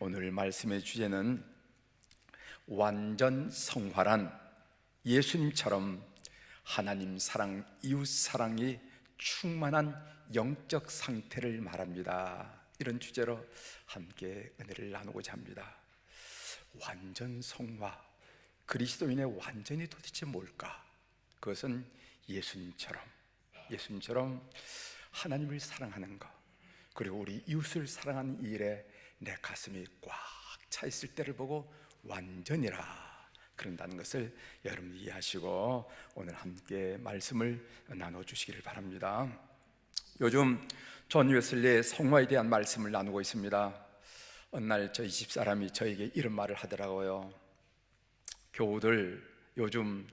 오늘 말씀의 주제는 완전 성화란 예수님처럼 하나님 사랑, 이웃 사랑이 충만한 영적 상태를 말합니다. 이런 주제로 함께 은혜를 나누고자 합니다. 완전 성화, 그리스도인의 완전이 도대체 뭘까? 그것은 예수님처럼, 예수님처럼 하나님을 사랑하는 것, 그리고 우리 이웃을 사랑하는 일에 내 가슴이 꽉 차 있을 때를 보고 완전이라 그런다는 것을 여러분 이해하시고 오늘 함께 말씀을 나눠 주시기를 바랍니다. 요즘 존 웨슬리의 성화에 대한 말씀을 나누고 있습니다. 어느 날 저희 집 사람이 저에게 이런 말을 하더라고요. 교우들 요즘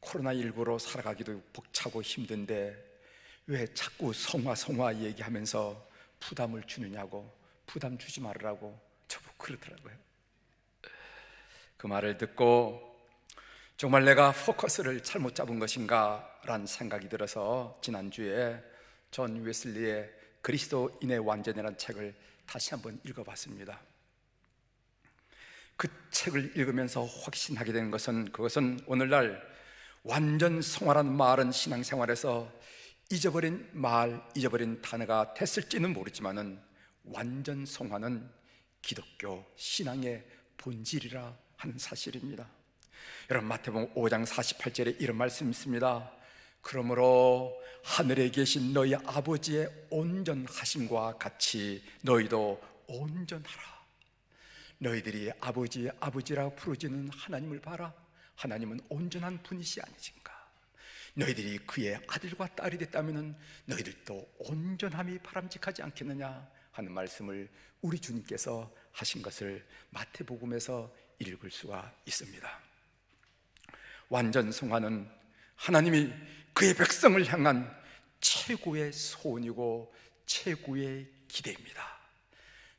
코로나19로 살아가기도 벅차고 힘든데 왜 자꾸 성화 성화 얘기하면서 부담을 주느냐고 부담 주지 말으라고 저보고 그러더라고요. 그 말을 듣고 정말 내가 포커스를 잘못 잡은 것인가 라는 생각이 들어서 지난주에 존 웨슬리의 그리스도인의 완전이라는 책을 다시 한번 읽어봤습니다. 그 책을 읽으면서 확신하게 된 것은 그것은 오늘날 완전 성화라는 말은 신앙생활에서 잊어버린 말, 잊어버린 단어가 됐을지는 모르지만은 완전 성화는 기독교 신앙의 본질이라 하는 사실입니다. 여러분 마태복음 5장 48절에 이런 말씀이 있습니다. 그러므로 하늘에 계신 너희 아버지의 온전하심과 같이 너희도 온전하라. 너희들이 아버지의 아버지라 부르지는 하나님을 봐라. 하나님은 온전한 분이시 아니신가? 너희들이 그의 아들과 딸이 됐다면 너희들도 온전함이 바람직하지 않겠느냐 하는 말씀을 우리 주님께서 하신 것을 마태복음에서 읽을 수가 있습니다. 완전 성화는 하나님이 그의 백성을 향한 최고의 소원이고 최고의 기대입니다.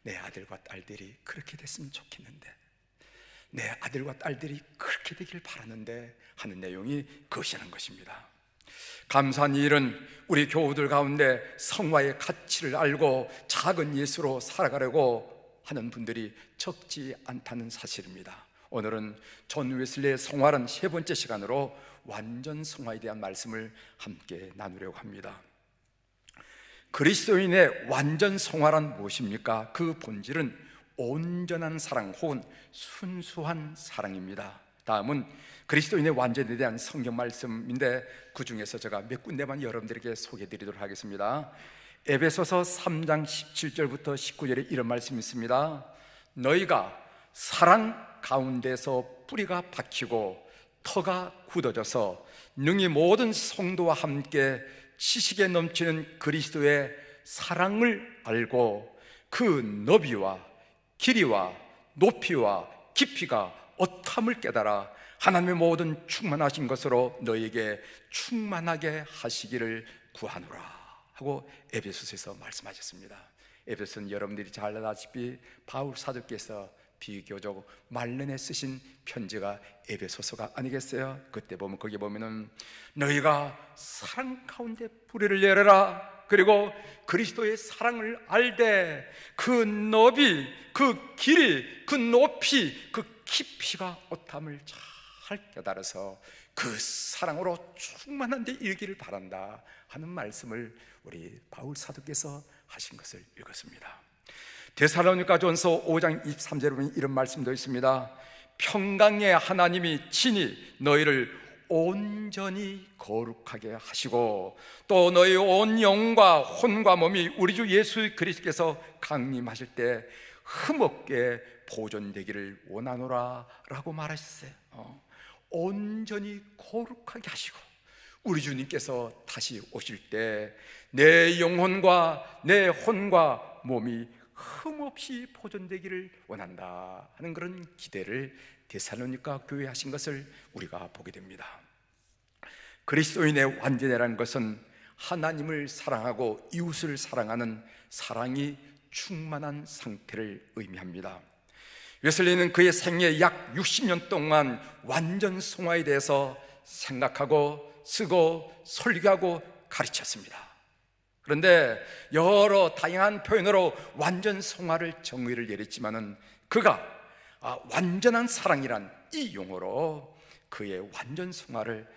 내 아들과 딸들이 그렇게 됐으면 좋겠는데, 내 아들과 딸들이 그렇게 되길 바라는데 하는 내용이 그것이라는 것입니다. 감사한 일은 우리 교우들 가운데 성화의 가치를 알고 작은 예수로 살아가려고 하는 분들이 적지 않다는 사실입니다. 오늘은 존 웨슬리의 성화란 세 번째 시간으로 완전 성화에 대한 말씀을 함께 나누려고 합니다. 그리스도인의 완전 성화란 무엇입니까? 그 본질은 온전한 사랑 혹은 순수한 사랑입니다. 다음은 그리스도인의 완전에 대한 성경 말씀인데 그 중에서 제가 몇 군데만 여러분들에게 소개해 드리도록 하겠습니다. 에베소서 3장 17절부터 19절에 이런 말씀이 있습니다. 너희가 사랑 가운데서 뿌리가 박히고 터가 굳어져서 능히 모든 성도와 함께 지식에 넘치는 그리스도의 사랑을 알고 그 너비와 길이와 높이와 깊이가 어함을 깨달아 하나님의 모든 충만하신 것으로 너에게 충만하게 하시기를 구하노라 하고 에베소서에서 말씀하셨습니다. 에베소는 여러분들이 잘 아다시피 바울 사도께서 비교적 말년에 쓰신 편지가 에베소서가 아니겠어요? 그때 보면 거기 보면은 너희가 사랑 가운데 뿌리를 내려라. 그리고 그리스도의 사랑을 알되 그 너비, 그 길이, 그 높이, 그 깊이가 어함을 잘 깨달아서 그 사랑으로 충만한 데 이르기를 바란다 하는 말씀을 우리 바울 사도께서 하신 것을 읽었습니다. 데살로니가전서 5장 23절에 보면 이런 말씀도 있습니다. 평강의 하나님이 친히 너희를 온전히 거룩하게 하시고 또 너희 온 영과 혼과 몸이 우리 주 예수 그리스도께서 강림하실 때 흠없게 보존되기를 원하노라 라고 말하셨어요. 어. 온전히 거룩하게 하시고 우리 주님께서 다시 오실 때 내 영혼과 내 혼과 몸이 흠없이 보존되기를 원한다 하는 그런 기대를 데살로니가 교회 하신 것을 우리가 보게 됩니다. 그리스도인의 완전이라는 것은 하나님을 사랑하고 이웃을 사랑하는 사랑이 충만한 상태를 의미합니다. 웨슬리는 그의 생애 약 60년 동안 완전 성화에 대해서 생각하고 쓰고 설교하고 가르쳤습니다. 그런데 여러 다양한 표현으로 완전 성화를 정의를 내렸지만은 그가 아, 완전한 사랑이란 이 용어로 그의 완전 성화를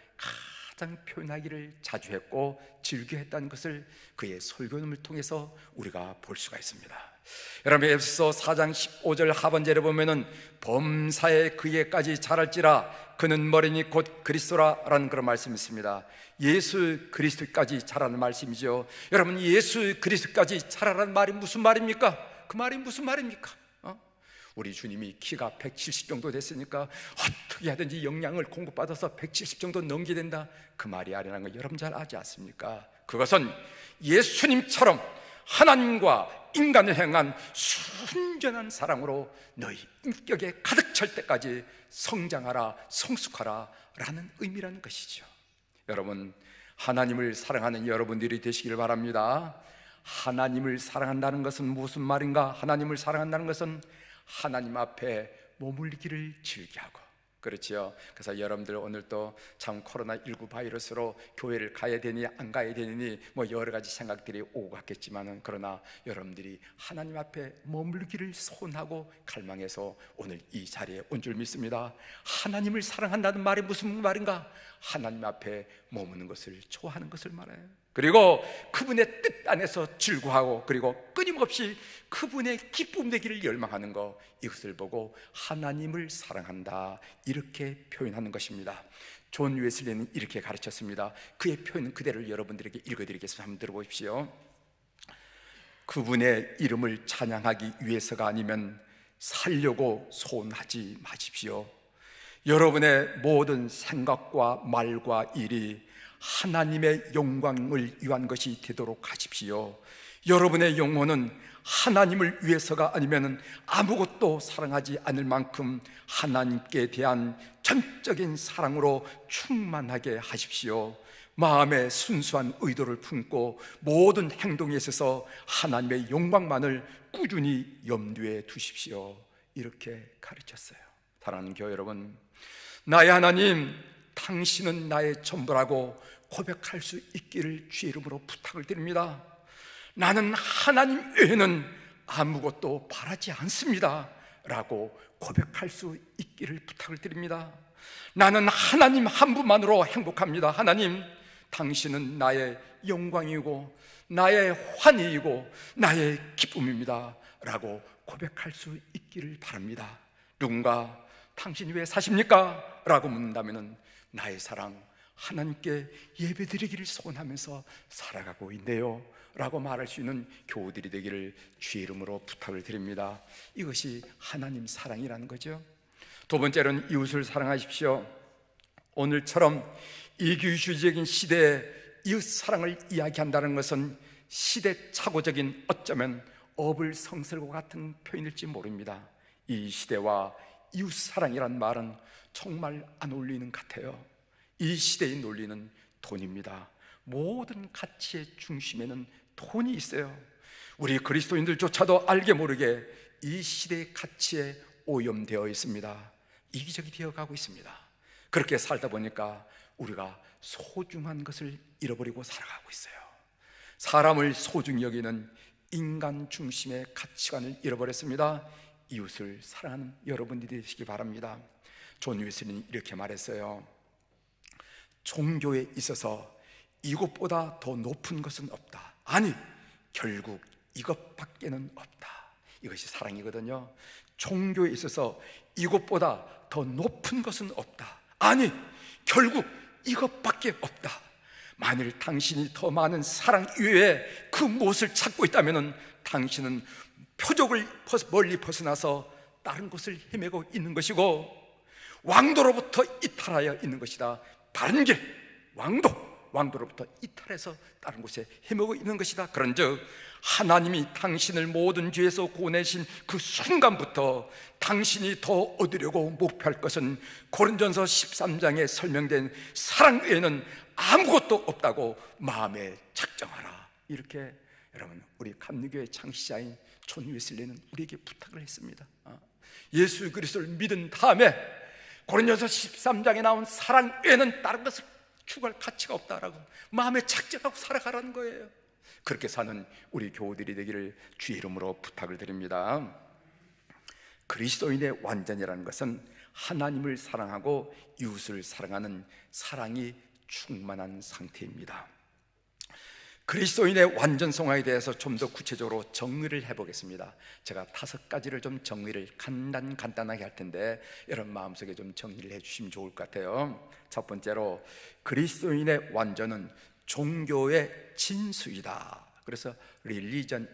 가장 표현하기를 자주 했고 즐겨했다는 것을 그의 설교를 통해서 우리가 볼 수가 있습니다. 여러분 에베소 4장 15절 하반절에 보면은 범사에 그에까지 자랄지라 그는 머리니 곧 그리스도라라는 그런 말씀이 있습니다. 예수 그리스도까지 자라는 말씀이죠. 여러분 예수 그리스도까지 자라라는 말이 무슨 말입니까? 그 말이 무슨 말입니까? 어? 우리 주님이 키가 170 정도 됐으니까 어떻게 하든지 영양을 공급받아서 170 정도 넘게 된다. 그 말이 아니라는 거 여러분 잘 아지 않습니까? 그것은 예수님처럼 하나님과 인간을 향한 순전한 사랑으로 너희 인격에 가득 찰 때까지 성장하라, 성숙하라 라는 의미라는 것이죠. 여러분, 하나님을 사랑하는 여러분들이 되시기를 바랍니다. 하나님을 사랑한다는 것은 무슨 말인가? 하나님을 사랑한다는 것은 하나님 앞에 머물기를 즐겨하고 그렇지요. 그래서 여러분들 오늘 또참 코로나 19 바이러스로 교회를 가야 되니 안 가야 되니 뭐 여러 가지 생각들이 오고 갔겠지만은 그러나 여러분들이 하나님 앞에 머물기를 소원하고 갈망해서 오늘 이 자리에 온 줄 믿습니다. 하나님을 사랑한다는 말이 무슨 말인가? 하나님 앞에 머무는 것을 좋아하는 것을 말해요. 그리고 그분의 뜻 안에서 즐거워하고 그리고 끊임없이 그분의 기쁨 되기를 열망하는 것 이것을 보고 하나님을 사랑한다 이렇게 표현하는 것입니다. 존 웨슬리는 이렇게 가르쳤습니다. 그의 표현 그대로 여러분들에게 읽어드리겠습니다. 한번 들어보십시오. 그분의 이름을 찬양하기 위해서가 아니면 살려고 소원하지 마십시오. 여러분의 모든 생각과 말과 일이 하나님의 영광을 위한 것이 되도록 하십시오. 여러분의 영혼은 하나님을 위해서가 아니면 아무것도 사랑하지 않을 만큼 하나님께 대한 전적인 사랑으로 충만하게 하십시오. 마음의 순수한 의도를 품고 모든 행동에 있어서 하나님의 영광만을 꾸준히 염두에 두십시오. 이렇게 가르쳤어요. 사랑하는 교회 여러분, 나의 하나님, 당신은 나의 전부라고 고백할 수 있기를 주의 이름으로 부탁을 드립니다. 나는 하나님 외에는 아무것도 바라지 않습니다. 라고 고백할 수 있기를 부탁을 드립니다. 나는 하나님 한 분만으로 행복합니다. 하나님, 당신은 나의 영광이고, 나의 환희이고, 나의 기쁨입니다. 라고 고백할 수 있기를 바랍니다. 누군가 당신이 왜 사십니까? 라고 묻는다면 나의 사랑, 하나님께 예배드리기를 소원하면서 살아가고 있네요. 라고 말할 수 있는 교우들이 되기를 주의 이름으로 부탁을 드립니다. 이것이 하나님 사랑이라는 거죠. 두 번째는 이웃을 사랑하십시오. 오늘처럼 이기주의적인 시대에 이웃 사랑을 이야기한다는 것은 시대착오적인 어쩌면 어불성설과 같은 표현일지 모릅니다. 이 시대와 이웃 사랑이란 말은 정말 안 어울리는 것 같아요. 이 시대의 논리는 돈입니다. 모든 가치의 중심에는 돈이 있어요. 우리 그리스도인들조차도 알게 모르게 이 시대의 가치에 오염되어 있습니다. 이기적이 되어 가고 있습니다. 그렇게 살다 보니까 우리가 소중한 것을 잃어버리고 살아가고 있어요. 사람을 소중히 여기는 인간 중심의 가치관을 잃어버렸습니다. 이웃을 사랑하는 여러분들이 되시기 바랍니다. 존 웨슬리는 이렇게 말했어요. 종교에 있어서 이것보다 더 높은 것은 없다. 아니, 결국 이것밖에는 없다. 이것이 사랑이거든요. 종교에 있어서 이것보다 더 높은 것은 없다. 아니, 결국 이것밖에 없다. 만일 당신이 더 많은 사랑 이외에 그 무엇을 찾고 있다면 당신은 표적을 멀리 벗어나서 다른 곳을 헤매고 있는 것이고 왕도로부터 이탈하여 있는 것이다. 다른 길, 왕도, 왕도로부터 이탈해서 다른 곳에 헤매고 있는 것이다. 그런즉 하나님이 당신을 모든 죄에서 구원하신 그 순간부터 당신이 더 얻으려고 목표할 것은 고린전서 13장에 설명된 사랑 외에는 아무것도 없다고 마음에 작정하라. 이렇게 여러분 우리 감리교의 창시자인 존 웨슬리는 우리에게 부탁을 했습니다. 아, 예수 그리스도를 믿은 다음에 고린도서 13장에 나온 사랑 외에는 다른 것을 추구할 가치가 없다라고 마음에 착정하고 살아가라는 거예요. 그렇게 사는 우리 교우들이 되기를 주의 이름으로 부탁을 드립니다. 그리스도인의 완전이라는 것은 하나님을 사랑하고 이웃을 사랑하는 사랑이 충만한 상태입니다. 그리스도인의 완전성화에 대해서 좀 더 구체적으로 정리를 해보겠습니다. 제가 다섯 가지를 좀 정리를 간단 간단하게 할 텐데 여러분 마음속에 좀 정리를 해주시면 좋을 것 같아요. 첫 번째로 그리스도인의 완전은 종교의 진수이다. 그래서 religion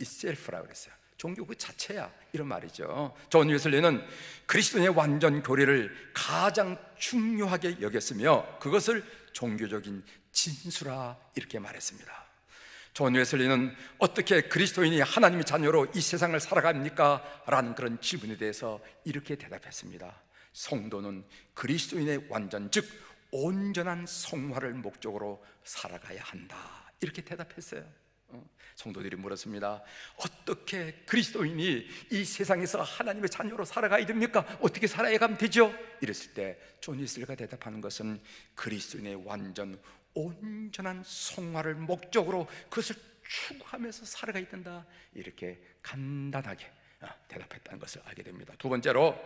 itself라고 그랬어요. 종교 그 자체야 이런 말이죠. 존 웨슬리는 그리스도인의 완전 교리를 가장 중요하게 여겼으며 그것을 종교적인 진수라 이렇게 말했습니다. 존 웨슬리는 어떻게 그리스도인이 하나님의 자녀로 이 세상을 살아갑니까? 라는 그런 질문에 대해서 이렇게 대답했습니다. 성도는 그리스도인의 완전 즉 온전한 성화를 목적으로 살아가야 한다. 이렇게 대답했어요. 어, 성도들이 물었습니다. 어떻게 그리스도인이 이 세상에서 하나님의 자녀로 살아가야 됩니까? 어떻게 살아야 가면 되죠? 이랬을 때 존이슬가 대답하는 것은 그리스도인의 완전 온전한 성화를 목적으로 그것을 추구하면서 살아가야 된다. 이렇게 간단하게 어, 대답했다는 것을 알게 됩니다. 두 번째로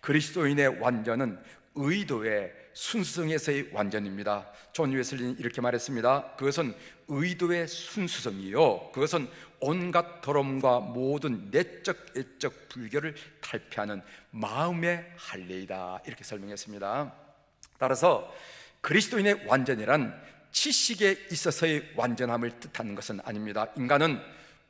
그리스도인의 완전은 의도의 순수성에서의 완전입니다. 존 웨슬리는 이렇게 말했습니다. 그것은 의도의 순수성이요. 그것은 온갖 더러움과 모든 내적 애적 불결을 탈피하는 마음의 할례이다. 이렇게 설명했습니다. 따라서 그리스도인의 완전이란 지식에 있어서의 완전함을 뜻하는 것은 아닙니다. 인간은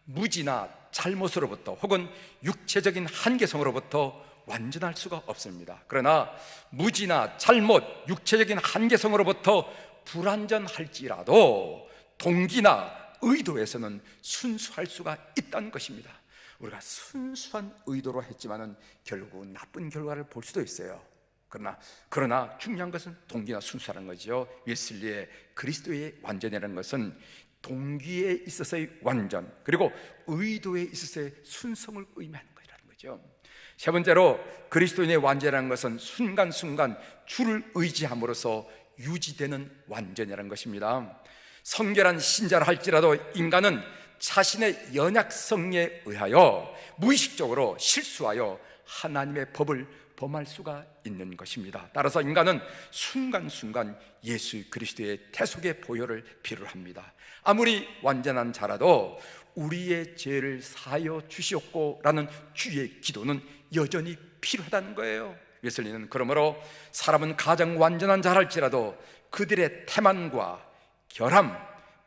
무지나 잘못으로부터 혹은 육체적인 한계성으로부터 완전할 수가 없습니다. 그러나 무지나 잘못, 육체적인 한계성으로부터 불완전할지라도 동기나 의도에서는 순수할 수가 있다는 것입니다. 우리가 순수한 의도로 했지만은 결국 나쁜 결과를 볼 수도 있어요. 그러나 그러나 중요한 것은 동기나 순수라는 거죠. 웨슬리의 그리스도의 완전이라는 것은 동기에 있어서의 완전 그리고 의도에 있어서의 순성을 의미하는 거라는 거죠. 세 번째로 그리스도인의 완전이라는 것은 순간순간 주를 의지함으로써 유지되는 완전이라는 것입니다. 성결한 신자를 할지라도 인간은 자신의 연약성에 의하여 무의식적으로 실수하여 하나님의 법을 범할 수가 있는 것입니다. 따라서 인간은 순간순간 예수 그리스도의 대속의 보혈을 필요합니다. 아무리 완전한 자라도 우리의 죄를 사여 주시옵고라는 주의 기도는 여전히 필요하다는 거예요. 웨슬리는 그러므로 사람은 가장 완전한 자랄지라도 그들의 태만과 결함,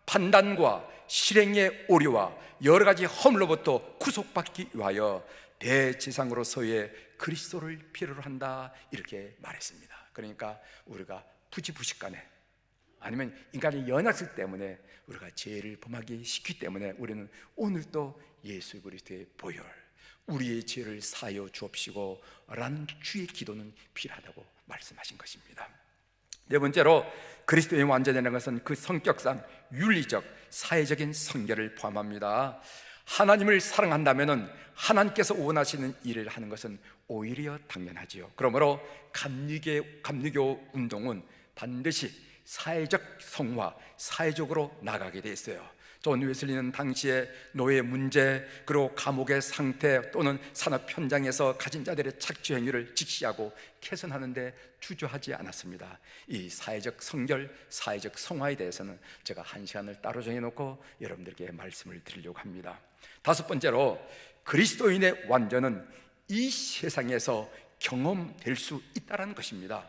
판단과 실행의 오류와 여러 가지 허물로부터 구속받기 위하여 대지상으로서의 그리스도를 필요로 한다 이렇게 말했습니다. 그러니까 우리가 부지부식간에 아니면 인간의 연약성 때문에 우리가 죄를 범하기 쉽기 때문에 우리는 오늘도 예수 그리스도의 보혈 우리의 죄를 사여 주옵시고 라는 주의 기도는 필요하다고 말씀하신 것입니다. 네 번째로 그리스도의 완전이라는 것은 그 성격상 윤리적, 사회적인 성결을 포함합니다. 하나님을 사랑한다면은 하나님께서 원하시는 일을 하는 것은 오히려 당연하지요. 그러므로 감리교, 감리교 운동은 반드시 사회적 성화, 사회적으로 나가게 돼 있어요. 존 웨슬리는 당시에 노예 문제 그리고 감옥의 상태 또는 산업 현장에서 가진 자들의 착취 행위를 직시하고 개선하는데 주저하지 않았습니다. 이 사회적 성결, 사회적 성화에 대해서는 제가 한 시간을 따로 정해놓고 여러분들께 말씀을 드리려고 합니다. 다섯 번째로 그리스도인의 완전은 이 세상에서 경험될 수 있다는 것입니다.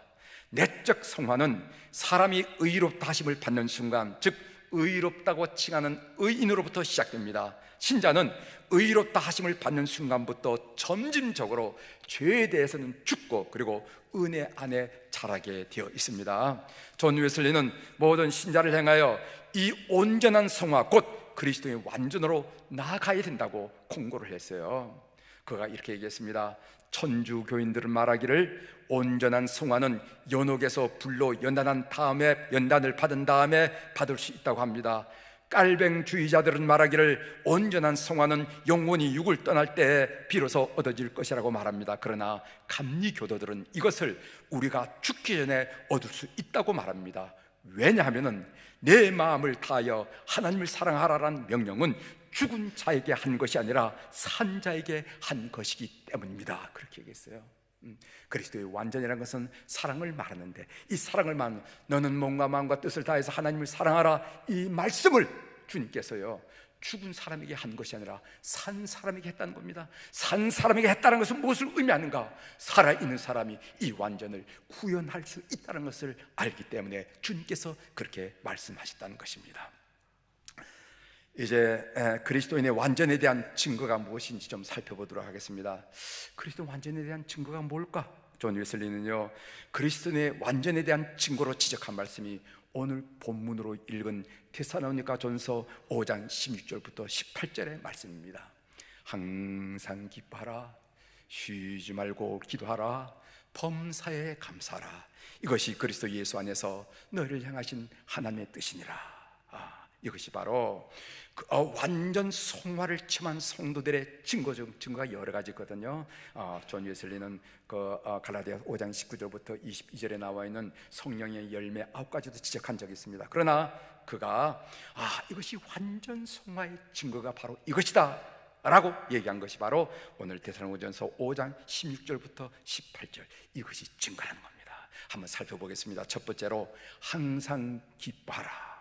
내적 성화는 사람이 의롭다 하심을 받는 순간, 즉 의롭다고 칭하는 의인으로부터 시작됩니다. 신자는 의롭다 하심을 받는 순간부터 점진적으로 죄에 대해서는 죽고 그리고 은혜 안에 자라게 되어 있습니다. 존 웨슬리는 모든 신자를 향하여 이 온전한 성화 곧 그리스도의 완전으로 나아가야 된다고 공고를 했어요. 그가 이렇게 얘기했습니다. 천주 교인들은 말하기를 온전한 성화는 연옥에서 불로 연단한 다음에 연단을 받은 다음에 받을 수 있다고 합니다. 깔뱅주의자들은 말하기를 온전한 성화는 영혼이 육을 떠날 때 비로소 얻어질 것이라고 말합니다. 그러나 감리교도들은 이것을 우리가 죽기 전에 얻을 수 있다고 말합니다. 왜냐하면은 내 마음을 다하여 하나님을 사랑하라라는 명령은 죽은 자에게 한 것이 아니라 산 자에게 한 것이기 때문입니다. 그렇게 얘기했어요. 음, 그리스도의 완전이라는 것은 사랑을 말하는데 이 사랑을 말 너는 몸과 마음과 뜻을 다해서 하나님을 사랑하라 이 말씀을 주님께서요 죽은 사람에게 한 것이 아니라 산 사람에게 했다는 겁니다. 산 사람에게 했다는 것은 무엇을 의미하는가? 살아있는 사람이 이 완전을 구현할 수 있다는 것을 알기 때문에 주님께서 그렇게 말씀하셨다는 것입니다. 이제 그리스도인의 완전에 대한 증거가 무엇인지 좀 살펴보도록 하겠습니다. 그리스도 완전에 대한 증거가 뭘까? 존 웨슬리는요 그리스도의 완전에 대한 증거로 지적한 말씀이 오늘 본문으로 읽은 테사로니가 전서 5장 16절부터 18절의 말씀입니다. 항상 기뻐하라 쉬지 말고 기도하라 범사에 감사하라 이것이 그리스도 예수 안에서 너를 향하신 하나님의 뜻이니라 아, 이것이 바로 그, 어, 완전 성화를 침한 성도들의 증거 중 증거가 여러 가지 있거든요. 어, 존 웨슬리는 그 어, 갈라디아 5장 19절부터 22절에 나와 있는 성령의 열매 아홉 가지도 지적한 적이 있습니다. 그러나 그가 아 이것이 완전 성화의 증거가 바로 이것이다. 라고 얘기한 것이 바로 오늘 대사로전서 5장 16절부터 18절 이것이 증거하는 겁니다. 한번 살펴보겠습니다. 첫 번째로 항상 기뻐하라.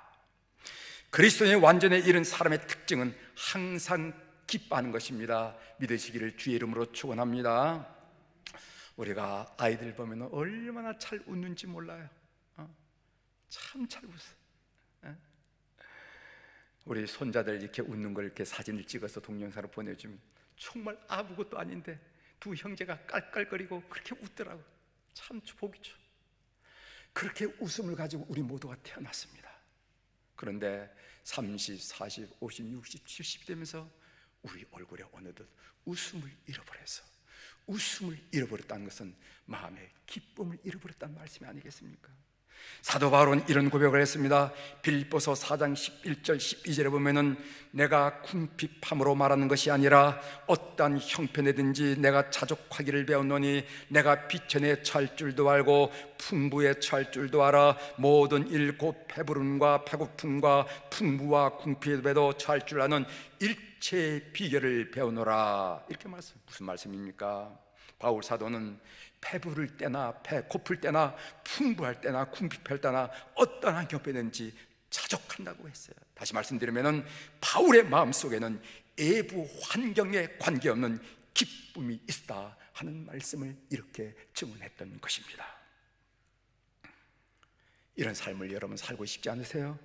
그리스도의 완전에 이른 사람의 특징은 항상 기뻐하는 것입니다. 믿으시기를 주의 이름으로 축원합니다. 우리가 아이들 보면 얼마나 잘 웃는지 몰라요. 어? 참잘 웃어. 어? 우리 손자들 이렇게 웃는 걸 이렇게 사진을 찍어서 동영상으로 보내주면 정말 아무것도 아닌데 두 형제가 깔깔거리고 그렇게 웃더라고. 참 보기 좋. 그렇게 웃음을 가지고 우리 모두가 태어났습니다. 그런데 30, 40, 50, 60, 70이 되면서 우리 얼굴에 어느덧 웃음을 잃어버려서 웃음을 잃어버렸다는 것은 마음의 기쁨을 잃어버렸다는 말씀이 아니겠습니까? 사도 바울은 이런 고백을 했습니다. 빌보서 4장 11절 12절에 보면은 내가 궁핍함으로 말하는 것이 아니라 어떠한 형편에든지 내가 자족하기를 배웠노니 내가 비천에 처할 줄도 알고 풍부에 처할 줄도 알아 모든 일 곧 배부름과 배고픔과 풍부와 궁핍에도 처할 줄 아는 일체의 비결을 배우노라 이렇게 말씀 무슨 말씀입니까? 바울 사도는 배 부를 때나 배 고플 때나 풍부할 때나 궁핍할 때나 어떤 환경이든지 자족한다고 했어요. 다시 말씀드리면은 바울의 마음 속에는 외부 환경에 관계없는 기쁨이 있다 하는 말씀을 이렇게 증언했던 것입니다. 이런 삶을 여러분 살고 싶지 않으세요?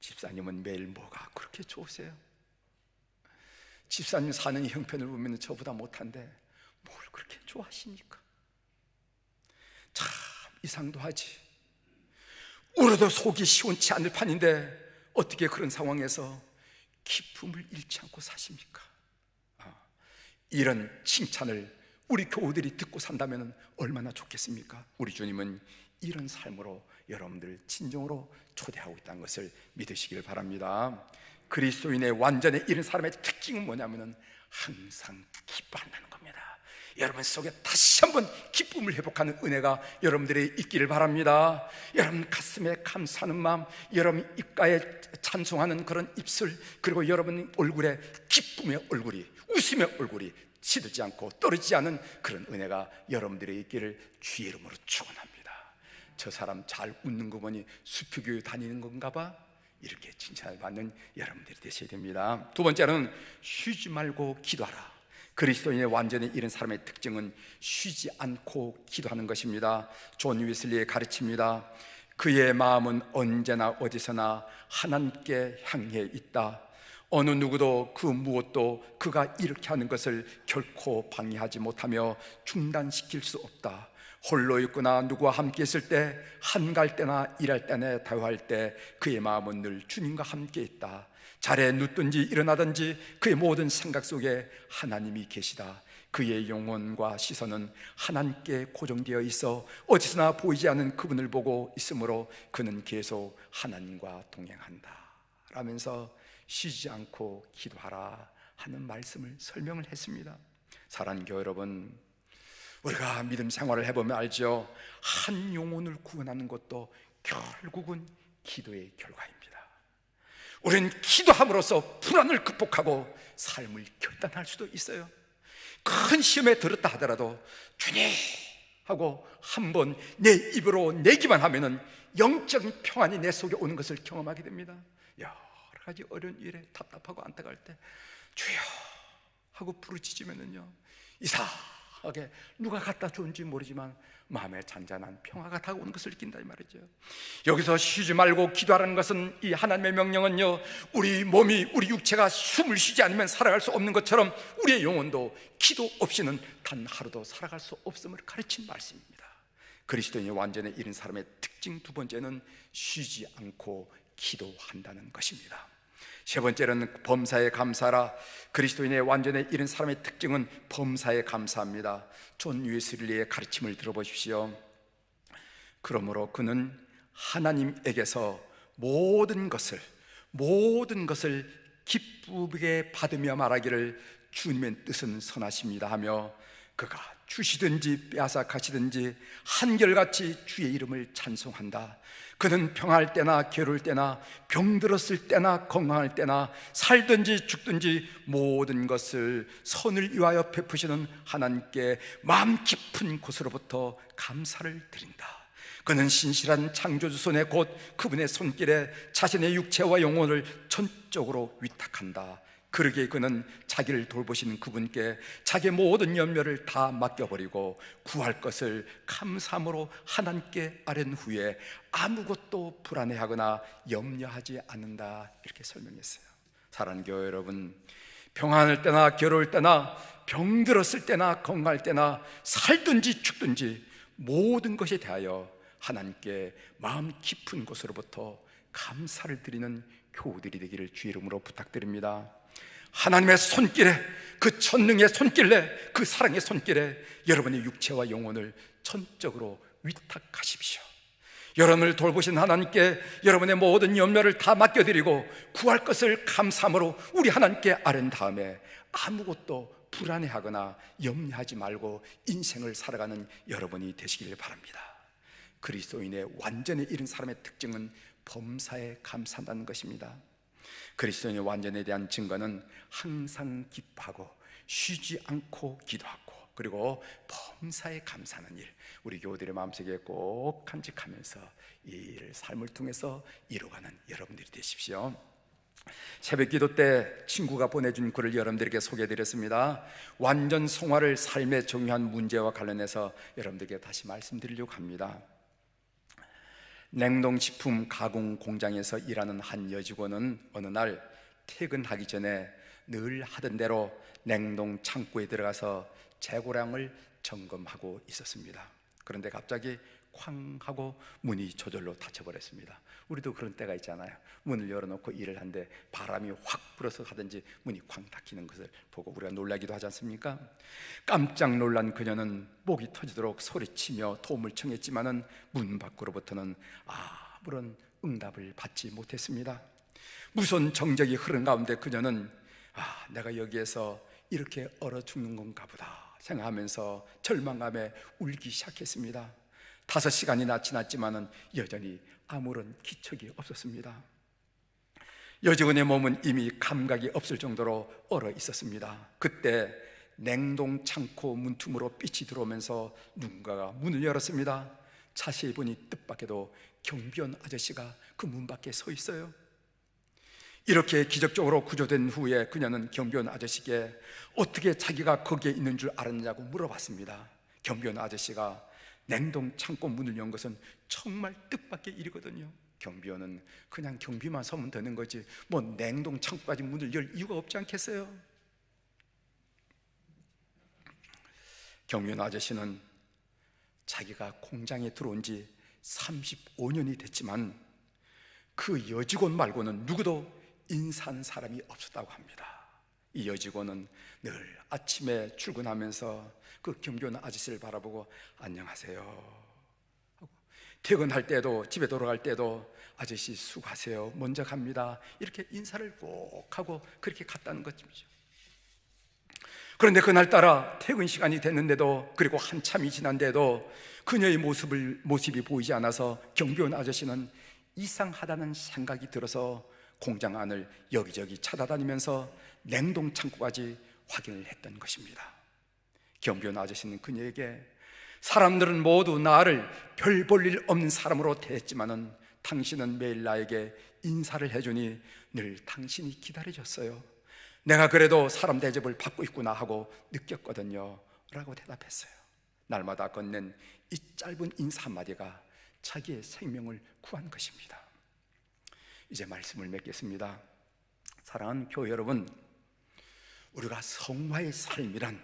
집사님은 매일 뭐가 그렇게 좋으세요? 집사님 사는 형편을 보면 저보다 못한데 뭘 그렇게 좋아하십니까? 참 이상도 하지. 울어도 속이 시원치 않을 판인데 어떻게 그런 상황에서 기쁨을 잃지 않고 사십니까? 아, 이런 칭찬을 우리 교우들이 듣고 산다면 얼마나 좋겠습니까? 우리 주님은 이런 삶으로 여러분들 진정으로 초대하고 있다는 것을 믿으시길 바랍니다. 그리스도인의 완전에 이른 사람의 특징은 뭐냐면은 항상 기뻐한다는 겁니다. 여러분 속에 다시 한번 기쁨을 회복하는 은혜가 여러분들이 있기를 바랍니다. 여러분 가슴에 감사하는 마음, 여러분 입가에 찬송하는 그런 입술, 그리고 여러분 얼굴에 기쁨의 얼굴이, 웃음의 얼굴이 시들지 않고 떨어지지 않은 그런 은혜가 여러분들의 있기를 주의 이름으로 축원합니다. 저 사람 잘 웃는 거 보니 수표교회 다니는 건가 봐. 이렇게 칭찬을 받는 여러분들이 되셔야 됩니다. 두 번째는 쉬지 말고 기도하라. 그리스도인의 완전히 이런 사람의 특징은 쉬지 않고 기도하는 것입니다. 존 위슬리의 가르칩니다. 그의 마음은 언제나 어디서나 하나님께 향해 있다. 어느 누구도 그 무엇도 그가 이렇게 하는 것을 결코 방해하지 못하며 중단시킬 수 없다. 홀로 있거나 누구와 함께 있을 때, 한갈 때나 일할 때나 대화할 때 그의 마음은 늘 주님과 함께 있다. 잘에 눕든지 일어나든지 그의 모든 생각 속에 하나님이 계시다. 그의 영혼과 시선은 하나님께 고정되어 있어 어디서나 보이지 않는 그분을 보고 있으므로 그는 계속 하나님과 동행한다. 라면서 쉬지 않고 기도하라 하는 말씀을 설명을 했습니다. 사랑하는 교회 여러분, 우리가 믿음 생활을 해보면 알죠. 한 영혼을 구원하는 것도 결국은 기도의 결과입니다. 우리는 기도함으로써 불안을 극복하고 삶을 결단할 수도 있어요. 큰 시험에 들었다 하더라도 주님 하고 한 번 내 입으로 내기만 하면은 영적인 평안이 내 속에 오는 것을 경험하게 됩니다. 여러 가지 어려운 일에 답답하고 안타까울 때 주여 하고 부르짖으면은요 이상하게 누가 갖다 줬는지 모르지만 마음에 잔잔한 평화가 다가오는 것을 느낀다 이 말이죠. 여기서 쉬지 말고 기도하라는 것은 이 하나님의 명령은요 우리 몸이 우리 육체가 숨을 쉬지 않으면 살아갈 수 없는 것처럼 우리의 영혼도 기도 없이는 단 하루도 살아갈 수 없음을 가르친 말씀입니다. 그리스도인의 완전에 이른 사람의 특징 두 번째는 쉬지 않고 기도한다는 것입니다. 세 번째는 범사에 감사라. 그리스도인의 완전에 이른 사람의 특징은 범사에 감사합니다. 존 웨슬리의 가르침을 들어보십시오. 그러므로 그는 하나님에게서 모든 것을 모든 것을 기쁘게 받으며 말하기를 주님의 뜻은 선하십니다 하며 그가 주시든지 빼앗아 가시든지 한결같이 주의 이름을 찬송한다 그는 평할 때나 괴로울 때나 병들었을 때나 건강할 때나 살든지 죽든지 모든 것을 선을 위하여 베푸시는 하나님께 마음 깊은 곳으로부터 감사를 드린다. 그는 신실한 창조주 손에 곧 그분의 손길에 자신의 육체와 영혼을 전적으로 위탁한다. 그러기에 그는 자기를 돌보시는 그분께 자기의 모든 연멸을 다 맡겨버리고 구할 것을 감사함으로 하나님께 아랜 후에 아무것도 불안해하거나 염려하지 않는다. 이렇게 설명했어요. 사랑하는 교회 여러분 평안할 때나 괴로울 때나 병들었을 때나 건강할 때나 살든지 죽든지 모든 것에 대하여 하나님께 마음 깊은 곳으로부터 감사를 드리는 교우들이 되기를 주의 이름으로 부탁드립니다 하나님의 손길에 그 천능의 손길에 그 사랑의 손길에 여러분의 육체와 영혼을 전적으로 위탁하십시오. 여러분을 돌보신 하나님께 여러분의 모든 염려를 다 맡겨드리고 구할 것을 감사함으로 우리 하나님께 아랜 다음에 아무것도 불안해하거나 염려하지 말고 인생을 살아가는 여러분이 되시기를 바랍니다. 그리스도인의 완전히 이른 사람의 특징은 범사에 감사한다는 것입니다. 그리스도인의 완전에 대한 증거는 항상 기뻐하고 쉬지 않고 기도하고 그리고 범사에 감사하는 일 우리 교우들의 마음속에 꼭 간직하면서 이 일을 삶을 통해서 이루어가는 여러분들이 되십시오. 새벽 기도 때 친구가 보내준 글을 여러분들에게 소개해드렸습니다. 완전 성화를 삶의 중요한 문제와 관련해서 여러분들에게 다시 말씀드리려고 합니다 냉동식품 가공 공장에서 일하는 한 여직원은 어느 날 퇴근하기 전에 늘 하던 대로 냉동 창고에 들어가서 재고량을 점검하고 있었습니다. 그런데 갑자기 쾅 하고 문이 저절로 닫혀버렸습니다. 우리도 그런 때가 있잖아요. 문을 열어놓고 일을 하는데 바람이 확 불어서 하든지 문이 쾅 닫히는 것을 보고 우리가 놀라기도 하지 않습니까? 깜짝 놀란 그녀는 목이 터지도록 소리치며 도움을 청했지만은 문 밖으로부터는 아무런 응답을 받지 못했습니다. 무슨 정적이 흐른 가운데 그녀는 아, 내가 여기에서 이렇게 얼어 죽는 건가 보다 생각하면서 절망감에 울기 시작했습니다. 다섯 시간이나 지났지만은 여전히 아무런 기척이 없었습니다. 여직원의 몸은 이미 감각이 없을 정도로 얼어 있었습니다. 그때 냉동 창고 문틈으로 빛이 들어오면서 누군가가 문을 열었습니다. 자세히 보니 뜻밖에도 경비원 아저씨가 그 문 밖에 서 있어요. 이렇게 기적적으로 구조된 후에 그녀는 경비원 아저씨께 어떻게 자기가 거기에 있는 줄 알았냐고 물어봤습니다. 경비원 아저씨가 냉동 창고 문을 연 것은 정말 뜻밖의 일이거든요. 경비원은 그냥 경비만 서면 되는 거지 뭐 냉동 창고까지 문을 열 이유가 없지 않겠어요? 경비원 아저씨는 자기가 공장에 들어온 지 35년이 됐지만 그 여직원 말고는 누구도 인사한 사람이 없었다고 합니다. 이 여직원은 늘 아침에 출근하면서 그 경비원 아저씨를 바라보고 안녕하세요. 퇴근할 때도 집에 돌아갈 때도 아저씨 수고하세요. 먼저 갑니다. 이렇게 인사를 꼭 하고 그렇게 갔다는 것이죠. 그런데 그날따라 퇴근 시간이 됐는데도 그리고 한참이 지난데도 그녀의 모습을 모습이 보이지 않아서 경비원 아저씨는 이상하다는 생각이 들어서 공장 안을 여기저기 찾아다니면서 냉동 창고까지 확인을 했던 것입니다. 경비원 아저씨는 그녀에게 사람들은 모두 나를 별 볼 일 없는 사람으로 대했지만은 당신은 매일 나에게 인사를 해주니 늘 당신이 기다려줬어요. 내가 그래도 사람 대접을 받고 있구나 하고 느꼈거든요. 라고 대답했어요. 날마다 건넨 이 짧은 인사 한마디가 자기의 생명을 구한 것입니다. 이제 말씀을 맺겠습니다. 사랑하는 교회 여러분, 우리가 성화의 삶이란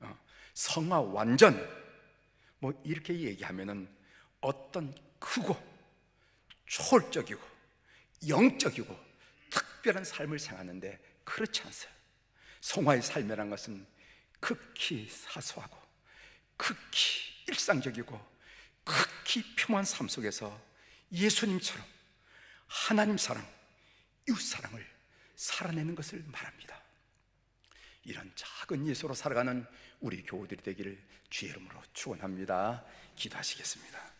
어, 성화 완전 뭐 이렇게 얘기하면은 어떤 크고 초월적이고 영적이고 특별한 삶을 생하는데 그렇지 않아요. 성화의 삶이라는 것은 극히 사소하고 극히 일상적이고 극히 평화한 삶 속에서 예수님처럼 하나님 사랑, 이웃 사랑을 살아내는 것을 말합니다. 이런 작은 예수로 살아가는 우리 교우들이 되기를 주의 이름으로 축원합니다. 기도하시겠습니다.